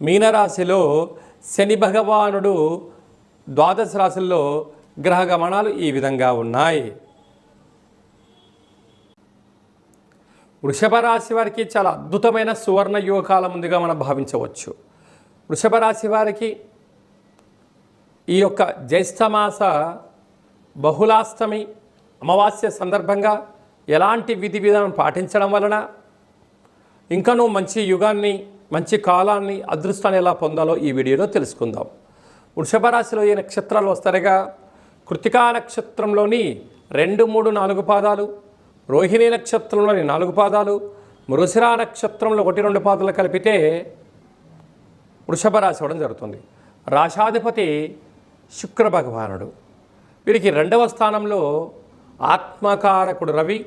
మీనరాశిలో శని భగవానుడు ద్వాదశ రాశుల్లో గ్రహ గమనాలు ఈ విధంగా ఉన్నాయి. వృషభ రాశి వారికి చాలా అద్భుతమైన సువర్ణ యుగకాలం ముందుగా మనం భావించవచ్చు. వృషభ రాశి వారికి ఈ యొక్క జ్యేష్ఠమాస బహుళాష్టమి అమావాస్య సందర్భంగా ఎలాంటి విధి విధానం పాటించడం వలన ఇంకనూ మంచి యుగాన్ని మంచి కాలాన్ని అదృష్టాన్ని ఎలా పొందాలో ఈ వీడియోలో తెలుసుకుందాం. వృషభ రాశిలో ఏ నక్షత్రాలు వస్తారుగా? కృతికా నక్షత్రంలోని రెండు మూడు నాలుగు పాదాలు రోహిణి నక్షత్రంలోని నాలుగు పాదాలు మృసిరా నక్షత్రంలో ఒకటి రెండు పాదాలు కలిపితే వృషభ రాశి అవడం జరుగుతుంది. రాశాధిపతి శుక్ర భగవానుడు. వీరికి రెండవ స్థానంలో ఆత్మకారకుడు రవి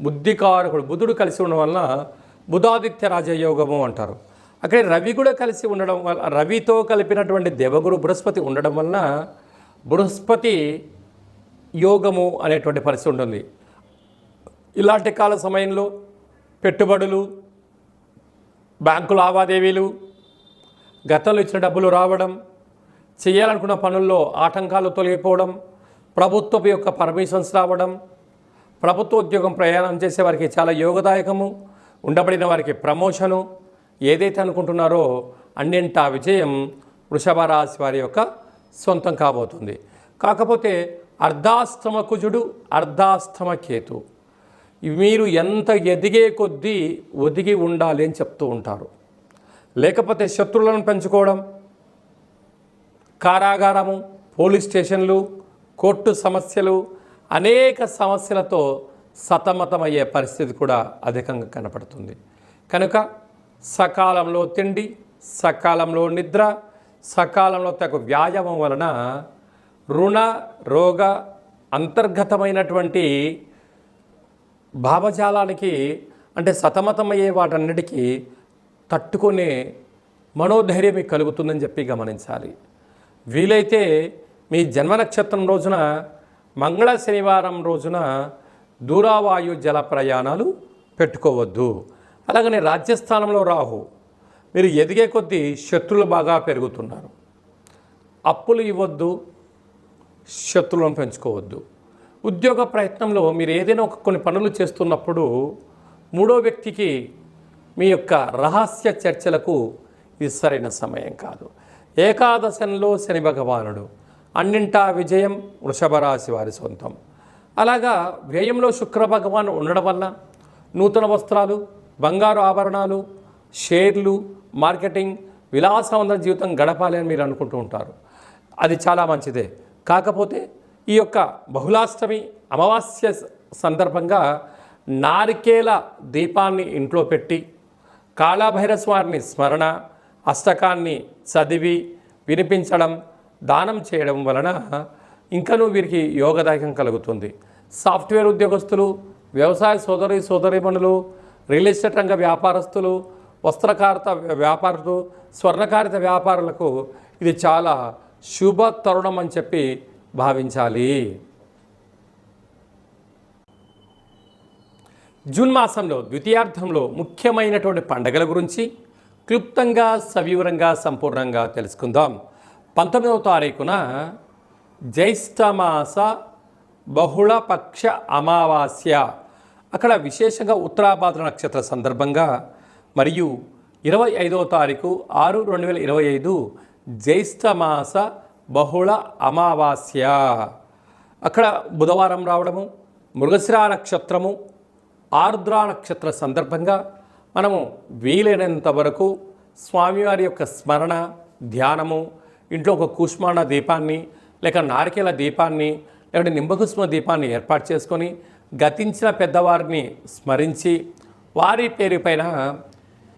బుద్ధికారకుడు బుధుడు కలిసి ఉండడం వలన బుధాదిత్య రాజయోగము అంటారు. అక్కడ రవి కూడా కలిసి ఉండడం వల్ల రవితో కలిపినటువంటి దేవగురు బృహస్పతి ఉండడం వలన బృహస్పతి యోగము అనేటువంటి పరిస్థితి ఉంటుంది. ఇలాంటి కాల సమయంలో పెట్టుబడులు బ్యాంకు లావాదేవీలు గతంలో ఇచ్చిన డబ్బులు రావడం చేయాలనుకున్న పనుల్లో ఆటంకాలు తొలగిపోవడం ప్రభుత్వపు యొక్క పర్మిషన్స్ రావడం ప్రభుత్వ ఉద్యోగం ప్రయాణం చేసే వారికి చాలా యోగదాయకము. ఉండబడిన వారికి ప్రమోషను ఏదైతే అనుకుంటున్నారో అన్నింట విజయం వృషభ రాశి వారి యొక్క సొంతం కాబోతుంది. కాకపోతే అర్ధాష్టమ కుజుడు అర్ధాష్టమ కేతు. మీరు ఎంత ఎదిగే కొద్దీ ఒదిగి ఉండాలి అని చెప్తూ ఉంటారు. లేకపోతే శత్రువులను పెంచుకోవడం కారాగారము పోలీస్ స్టేషన్లు కోర్టు సమస్యలు అనేక సమస్యలతో సతమతమయ్యే పరిస్థితి కూడా అధికంగా కనపడుతుంది. కనుక సకాలంలో తిండి సకాలంలో నిద్ర సకాలంలో తగు వ్యాయామం వలన రుణ రోగ అంతర్గతమైనటువంటి భావజాలానికి అంటే సతమతమయ్యే వాటన్నిటికీ తట్టుకునే మనోధైర్యం మీకు కలుగుతుందని చెప్పి గమనించాలి. వీలైతే మీ జన్మ నక్షత్రం రోజున మంగళ శనివారం రోజున దూరావాయు జల ప్రయాణాలు పెట్టుకోవద్దు. అలాగనే రాజ్యస్థానంలో రాహు మీరు ఎదిగే కొద్దీ శత్రులు బాగా పెరుగుతున్నారు. అప్పులు ఇవ్వద్దు శత్రువులను పెంచుకోవద్దు. ఉద్యోగ ప్రయత్నంలో మీరు ఏదైనా ఒక కొన్ని పనులు చేస్తున్నప్పుడు మూడో వ్యక్తికి మీ యొక్క రహస్య చర్చలకు ఇది సరైన సమయం కాదు. ఏకాదశంలో శని భగవానుడు అన్నింటా విజయం వృషభ రాశి వారి సొంతం. అలాగా వ్యయంలో శుక్ర భగవాన్ ఉండడం వల్ల నూతన వస్త్రాలు బంగారు ఆభరణాలు షేర్లు మార్కెటింగ్ విలాసవంతమైన జీవితం గడపాలి అని మీరు అనుకుంటూ ఉంటారు. అది చాలా మంచిదే. కాకపోతే ఈ యొక్క బహుళాష్టమి అమావాస్య సందర్భంగా నారికేల దీపాన్ని ఇంట్లో పెట్టి కాళభైరస్వారిని స్మరణ అష్టకాన్ని చదివి వినిపించడం దానం చేయడం వలన ఇంకనూ వీరికి యోగదాయకం కలుగుతుంది. సాఫ్ట్వేర్ ఉద్యోగస్తులు వ్యవసాయ సోదరి సోదరిమణులు రియల్ ఎస్టేట్ రంగ వ్యాపారస్తులు వస్త్రకారిత వ్యాపారులు స్వర్ణకారిత వ్యాపారులకు ఇది చాలా శుభ తరుణం అని చెప్పి భావించాలి. జూన్ మాసంలో ద్వితీయార్థంలో ముఖ్యమైనటువంటి పండగల గురించి క్లుప్తంగా సవివరంగా సంపూర్ణంగా తెలుసుకుందాం. పంతొమ్మిదవ తారీఖున జ్యేష్ఠమాస బహుళపక్ష అమావాస్య అక్కడ విశేషంగా ఉత్తరాభాద్ర నక్షత్ర సందర్భంగా మరియు ఇరవై ఐదవ తారీఖు ఆరు రెండు వేల ఇరవై ఐదు జ్యేష్ఠమాస బహుళ అమావాస్య అక్కడ బుధవారం రావడము మృగశిరా నక్షత్రము ఆర్ద్ర నక్షత్ర సందర్భంగా మనము వీలైనంత వరకు స్వామివారి యొక్క స్మరణ ధ్యానము ఇంట్లో ఒక కూష్మాండ దీపాన్ని లేక నారికేల దీపాన్ని లేకపోతే నింబకుష్మ దీపాన్ని ఏర్పాటు చేసుకొని గతించిన పెద్దవారిని స్మరించి వారి పేరు పైన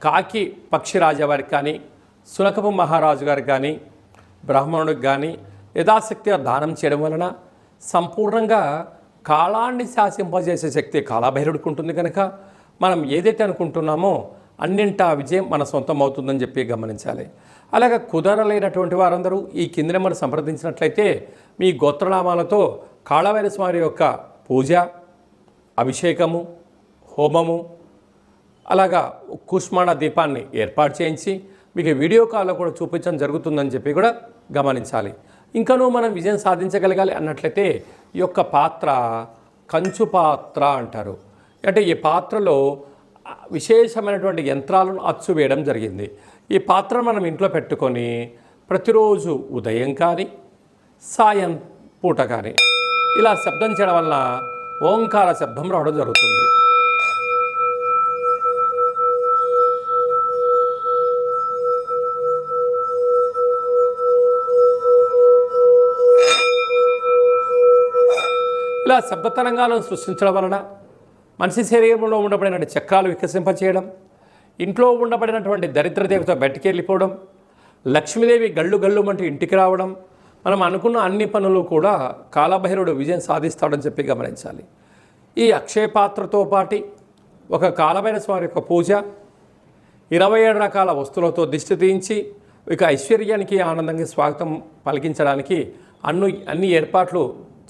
కాకి పక్షి వారికి కానీ సునకపు మహారాజు గారికి కానీ బ్రాహ్మణుడికి కానీ యథాశక్తిగా దానం చేయడం వలన సంపూర్ణంగా కాలాన్ని శాసింపజేసే శక్తి కాలభైరుడికి ఉంటుంది కనుక మనం ఏదైతే అనుకుంటున్నామో అన్నింటా విజయం మన సొంతం అవుతుందని చెప్పి గమనించాలి. అలాగే కుదరలేనటువంటి వారందరూ ఈ కింది నెంబర్ సంప్రదించినట్లయితే మీ గోత్రనామాలతో కాళవైన స్వామి యొక్క పూజ అభిషేకము హోమము అలాగా కుష్మాణ దీపాన్ని ఏర్పాటు చేయించి మీకు వీడియో కాల్లో కూడా చూపించడం జరుగుతుందని చెప్పి కూడా గమనించాలి. ఇంకనూ మనం విజయం సాధించగలగాలి అన్నట్లయితే ఈ యొక్క పాత్ర కంచు పాత్ర అంటారు. అంటే ఈ పాత్రలో విశేషమైనటువంటి యంత్రాలను అచ్చు వేయడం జరిగింది. ఈ పాత్ర మనం ఇంట్లో పెట్టుకొని ప్రతిరోజు ఉదయం కానీ సాయం పూట కానీ ఇలా శబ్దం చేయడం వల్ల ఓంకార శబ్దం రావడం జరుగుతుంది. ఇలా శబ్ద తరంగాలను సృష్టించడం వలన మనిషి శరీరంలో ఉండబడిన చక్రాలు వికసింపచేయడం ఇంట్లో ఉండబడినటువంటి దరిద్ర దేవత బయటికి వెళ్ళిపోవడం లక్ష్మీదేవి గళ్ళు గళ్ళు అంటూ ఇంటికి రావడం మనం అనుకున్న అన్ని పనులు కూడా కాలభైరుడు విజయం సాధిస్తాడని చెప్పి గమనించాలి. ఈ అక్షయ పాత్రతో పాటి ఒక కాలభైర స్వామి యొక్క పూజ ఇరవై ఏడు రకాల వస్తువులతో దిష్టి తీయించి ఇక ఐశ్వర్యానికి ఆనందంగా స్వాగతం పలికించడానికి అన్ని అన్ని ఏర్పాట్లు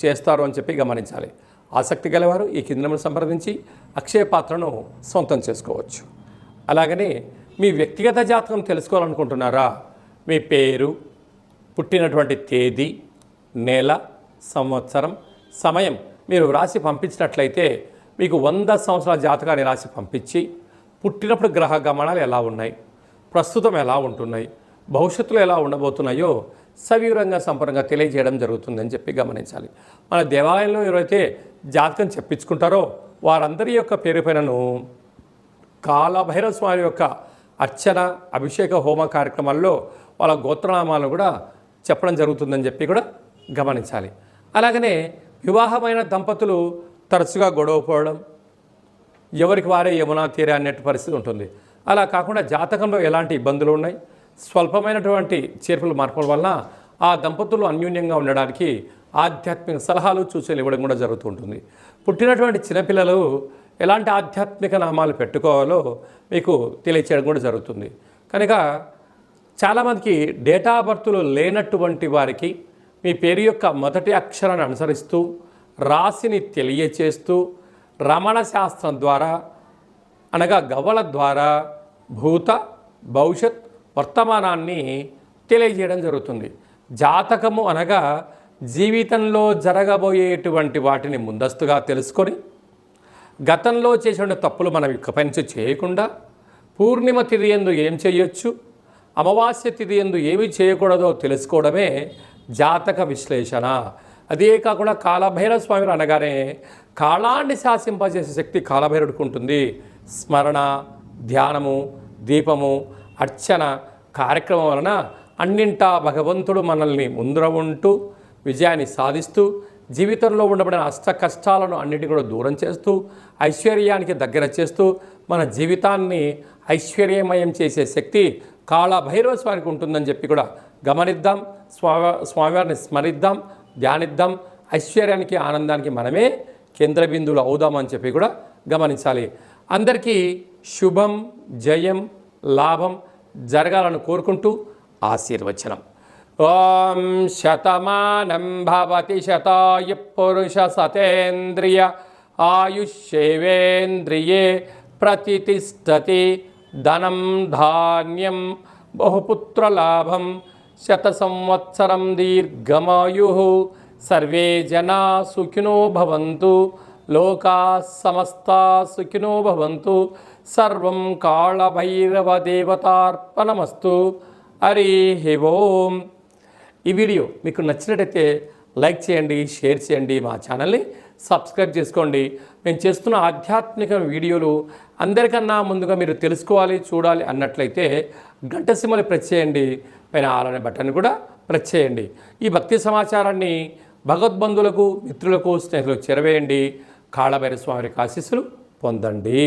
చేస్తారు అని చెప్పి గమనించాలి. ఆసక్తి గలవారు ఈ కిందను సంప్రదించి అక్షయ పాత్రను సొంతం చేసుకోవచ్చు. అలాగనే మీ వ్యక్తిగత జాతకం తెలుసుకోవాలనుకుంటున్నారా? మీ పేరు పుట్టినటువంటి తేదీ నెల సంవత్సరం సమయం మీరు రాసి పంపించినట్లయితే మీకు వంద సంవత్సరాల జాతకాన్ని రాసి పంపించి పుట్టినప్పుడు గ్రహ గమనాలు ఎలా ఉన్నాయి? ప్రస్తుతం ఎలా ఉంటున్నాయి? భవిష్యత్తులో ఎలా ఉండబోతున్నాయో సవివరంగా సంపూర్ణంగా తెలియజేయడం జరుగుతుందని చెప్పి గమనించాలి. మన దేవాలయంలో ఎవరైతే జాతకం చెప్పించుకుంటారో వారందరి యొక్క పేరు పైనను కాలభైరవ స్వామి యొక్క అర్చన అభిషేక హోమ కార్యక్రమాల్లో వాళ్ళ గోత్రనామాలను కూడా చెప్పడం జరుగుతుందని చెప్పి కూడా గమనించాలి. అలాగనే వివాహమైన దంపతులు తరచుగా గొడవ పోవడం ఎవరికి వారే యమునా తీరే అన్నట్టు పరిస్థితి ఉంటుంది. అలా కాకుండా జాతకంలో ఎలాంటి ఇబ్బందులు ఉన్నాయి? స్వల్పమైనటువంటి చేర్పులు మార్పుల వలన ఆ దంపతులు అన్యోన్యంగా ఉండడానికి ఆధ్యాత్మిక సలహాలు సూచనలు ఇవ్వడం కూడా జరుగుతూ ఉంటుంది. పుట్టినటువంటి చిన్నపిల్లలు ఎలాంటి ఆధ్యాత్మిక నామాలు పెట్టుకోవాలో మీకు తెలియచేయడం కూడా జరుగుతుంది. కనుక చాలామందికి డేటా బర్త్లు లేనటువంటి వారికి మీ పేరు యొక్క మొదటి అక్షరాన్ని అనుసరిస్తూ రాశిని తెలియచేస్తూ రమణ శాస్త్రం ద్వారా అనగా గవ్వల ద్వారా భూత భవిష్యత్ వర్తమానాన్ని తెలియజేయడం జరుగుతుంది. జాతకము అనగా జీవితంలో జరగబోయేటువంటి వాటిని ముందస్తుగా తెలుసుకొని గతంలో చేసిన తప్పులు మనం ఇకపై నుంచి చేయకుండా పూర్ణిమ తిరియందు ఏం చేయొచ్చు? అమావాస్య తిథి ఎందు ఏమి చేయకూడదో తెలుసుకోవడమే జాతక విశ్లేషణ. అదే కాకుండా కాలభైరవ స్వామి అనగానే కాలాన్ని శాసింపజేసే శక్తి కాలభైరుడికి ఉంటుంది. స్మరణ ధ్యానము దీపము అర్చన కార్యక్రమం వలన అన్నింటా భగవంతుడు మనల్ని ముందర ఉంటూ విజయాన్ని సాధిస్తూ జీవితంలో ఉండబడిన అష్ట కష్టాలను అన్నిటి కూడా దూరం చేస్తూ ఐశ్వర్యానికి దగ్గర చేస్తూ మన జీవితాన్ని ఐశ్వర్యమయం చేసే శక్తి కాళభైరవ స్వామికి ఉంటుందని చెప్పి కూడా గమనిద్దాం స్వామి స్వామివారిని స్మరిద్దాం ధ్యానిద్దాం ఐశ్వర్యానికి ఆనందానికి మనమే కేంద్ర బిందువులు అవుదామని చెప్పి కూడా గమనించాలి. అందరికీ శుభం జయం లాభం జరగాలని కోరుకుంటూ ఆశీర్వచనం. ఓం శతమానం భవతి శతాయు పురుష సతేంద్రియ ఆయుష్యేవేంద్రియే ప్రతిష్టతి ధనం ధాన్యం బహుపుత్రలాభం శత సంవత్సరం దీర్ఘమాయు సర్వే జనా సుఖినో భవంతు లోకా సమస్త సుఖినో భవంతు సర్వం కాళభైరవ దేవతార్పణమస్తు హరి ఓం ఈ వీడియో మీకు నచ్చినట్టయితే లైక్ చేయండి షేర్ చేయండి మా ఛానల్ని సబ్స్క్రైబ్ చేసుకోండి. మేము చేస్తున్న ఆధ్యాత్మిక వీడియోలు అందరికన్నా ముందుగా మీరు తెలుసుకోవాలి చూడాలి అన్నట్లయితే గంట సిమ్మలు ప్రెస్ చేయండి. పైన ఆలనే బటన్ కూడా ప్రెస్ చేయండి. ఈ భక్తి సమాచారాన్ని భగవద్బంధువులకు మిత్రులకు స్నేహితులకు చేరవేయండి. కాళభైర స్వామి ఆశీస్సులు పొందండి.